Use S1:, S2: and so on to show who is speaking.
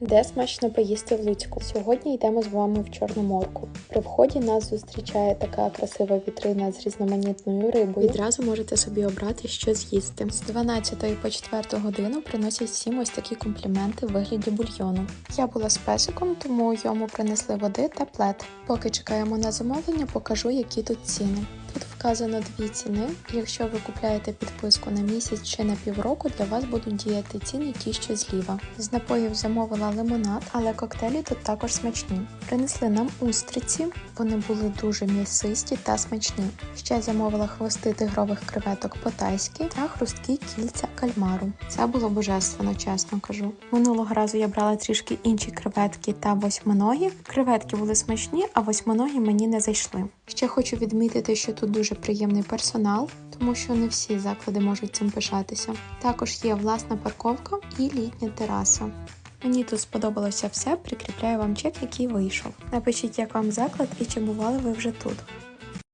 S1: Де смачно поїсти в Луцьку? Сьогодні йдемо з вами в Чорноморку. При вході нас зустрічає така красива вітрина з різноманітною рибою. Відразу можете собі обрати, що з'їсти. З 12 по 4 годину приносять всім ось такі компліменти в вигляді бульйону. Я була з песиком, тому йому принесли води та плед. Поки чекаємо на замовлення, покажу, які тут ціни. Тут вказано дві ціни. Якщо ви купляєте підписку на місяць чи на півроку, для вас будуть діяти ціни ті, що зліва. З напоїв замовила лимонад, але коктейлі тут також смачні. Принесли нам устриці, вони були дуже м'ясисті та смачні. Ще замовила хвости тигрових креветок по-тайськи та хрусткі кільця кальмару. Це було божественно, чесно кажу. Минулого разу я брала трішки інші креветки та восьминогі. Креветки були смачні, а восьминогі мені не зайшли. Ще хочу відмітити, що тут дуже приємний персонал, тому що не всі заклади можуть цим пишатися. Також є власна парковка і літня тераса. Мені тут сподобалося все, прикріпляю вам чек, який вийшов. Напишіть, як вам заклад і чи бували ви вже тут.